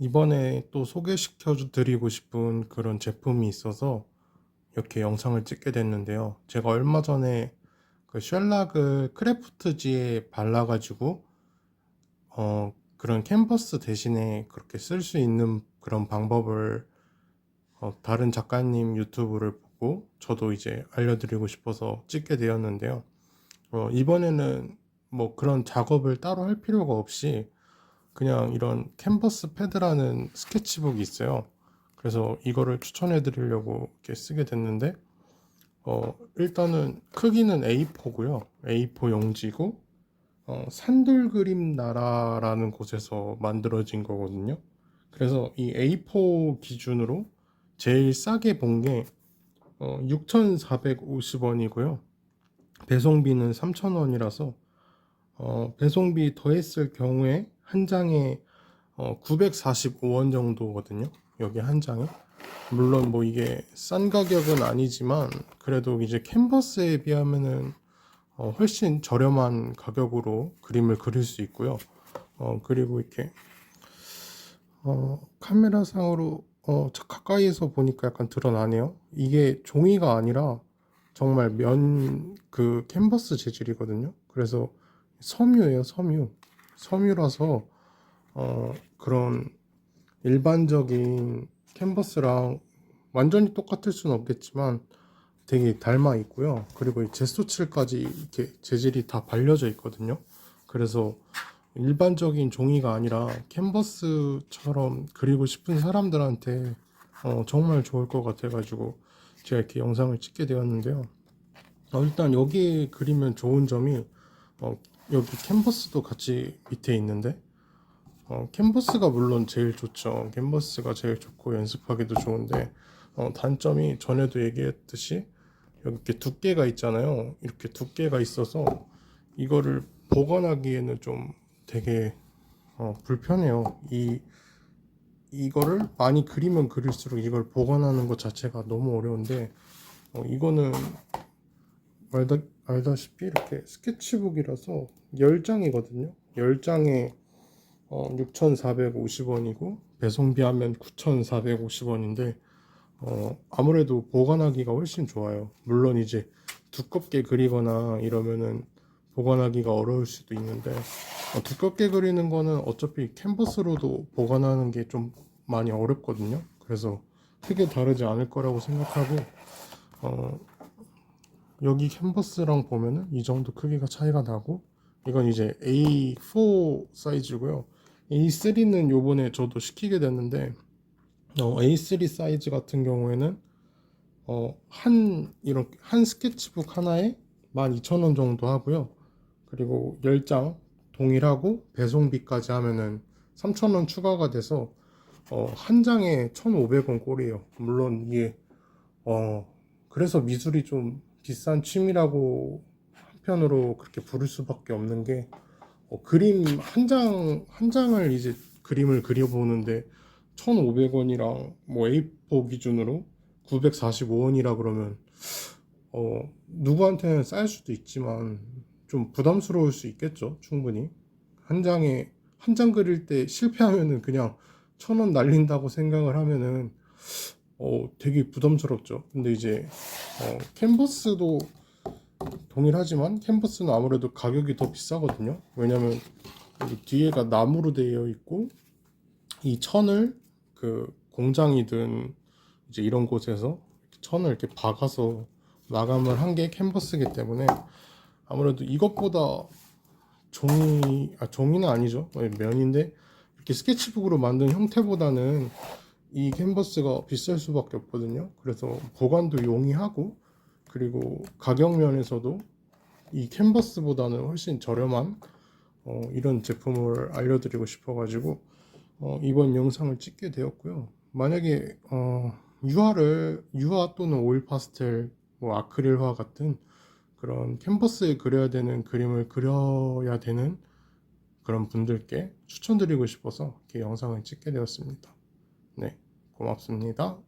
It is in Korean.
이번에 또 소개시켜 드리고 싶은 그런 제품이 있어서 이렇게 영상을 찍게 됐는데요. 제가 얼마 전에 그 쉘락을 크래프트지에 발라가지고 어, 그런 캔버스 대신에 그렇게 쓸 수 있는 그런 방법을 어, 다른 작가님 유튜브를 보고 저도 이제 알려드리고 싶어서 찍게 되었는데요. 어, 이번에는 뭐 그런 작업을 따로 할 필요가 없이 그냥 이런 캔버스 패드라는 스케치북이 있어요. 그래서 이거를 추천해 드리려고 이렇게 쓰게 됐는데 어, 일단은 크기는 A4고요. A4 용지고 어, 산돌 그림 나라라는 곳에서 만들어진 거거든요. 그래서 이 A4 기준으로 제일 싸게 본게 어, 6,450원이고요. 배송비는 3,000원이라서 어, 배송비 더했을 경우에 한 장에 어, 945원 정도거든요. 여기 한 장에. 물론 뭐 이게 싼 가격은 아니지만 그래도 이제 캔버스에 비하면은 어, 훨씬 저렴한 가격으로 그림을 그릴 수 있고요. 어, 그리고 이렇게 어, 카메라상으로 어, 저 가까이에서 보니까 약간 드러나네요. 이게 종이가 아니라 정말 면 그 캔버스 재질이거든요. 그래서 섬유예요, 섬유. 섬유라서 어, 그런 일반적인 캔버스랑 완전히 똑같을 수는 없겠지만 되게 닮아 있고요. 그리고 이 제소칠까지 이렇게 재질이 다 발려져 있거든요. 그래서 일반적인 종이가 아니라 캔버스처럼 그리고 싶은 사람들한테 어, 정말 좋을 것 같아가지고 제가 이렇게 영상을 찍게 되었는데요. 어, 일단 여기 그리면 좋은 점이 어, 여기 캔버스도 같이 밑에 있는데 어, 캔버스가 물론 제일 좋죠. 캔버스가 제일 좋고 연습하기도 좋은데 어, 단점이 전에도 얘기했듯이 여기 이렇게 두께가 있잖아요. 이렇게 두께가 있어서 이거를 보관하기에는 좀 되게 어, 불편해요. 이 이거를 많이 그리면 그릴수록 이걸 보관하는 것 자체가 너무 어려운데 어, 이거는 알다, 알다시피 이렇게 스케치북이라서 10장이거든요. 10장에 어, 6,450원이고 배송비 하면 9,450원인데 어, 아무래도 보관하기가 훨씬 좋아요. 물론 이제 두껍게 그리거나 이러면은 보관하기가 어려울 수도 있는데 어, 두껍게 그리는 거는 어차피 캔버스로도 보관하는 게 좀 많이 어렵거든요. 그래서 크게 다르지 않을 거라고 생각하고 어, 여기 캔버스랑 보면은 이 정도 크기가 차이가 나고 이건 이제 A4 사이즈고요. A3는 요번에 저도 시키게 됐는데 어, A3 사이즈 같은 경우에는 어, 한 이렇게 한 스케치북 하나에 12,000원 정도 하고요. 그리고 10장 동일하고 배송비까지 하면은 3,000원 추가가 돼서 어, 한 장에 1,500원 꼴이에요. 물론 이게 어, 그래서 미술이 좀 비싼 취미라고 한편으로 그렇게 부를 수밖에 없는 게 어, 그림 한 장 한 장을 이제 그림을 그려보는데 1,500원이랑 뭐 A4 기준으로 945원이라 그러면 어, 누구한테는 쌀 수도 있지만 좀 부담스러울 수 있겠죠, 충분히. 한 장에 한 장 그릴 때 실패하면은 그냥 천 원 날린다고 생각을 하면은 어, 되게 부담스럽죠. 근데 이제 어, 캔버스도 동일하지만 캔버스는 아무래도 가격이 더 비싸거든요. 왜냐면 뒤에가 나무로 되어 있고 이 천을 그 공장이든 이제 이런 곳에서 천을 이렇게 박아서 마감을 한 게 캔버스기 때문에 아무래도 이것보다 종이 아 종이는 아니죠 면인데 이렇게 스케치북으로 만든 형태보다는 이 캔버스가 비쌀 수밖에 없거든요 그래서 보관도 용이하고 그리고 가격 면에서도 이 캔버스보다는 훨씬 저렴한 어, 이런 제품을 알려드리고 싶어가지고 어, 이번 영상을 찍게 되었고요. 만약에 어, 유화를 유화 또는 오일 파스텔, 뭐 아크릴화 같은 그런 캔버스에 그려야 되는 그림을 그려야 되는 그런 분들께 추천드리고 싶어서 이렇게 영상을 찍게 되었습니다. 네, 고맙습니다.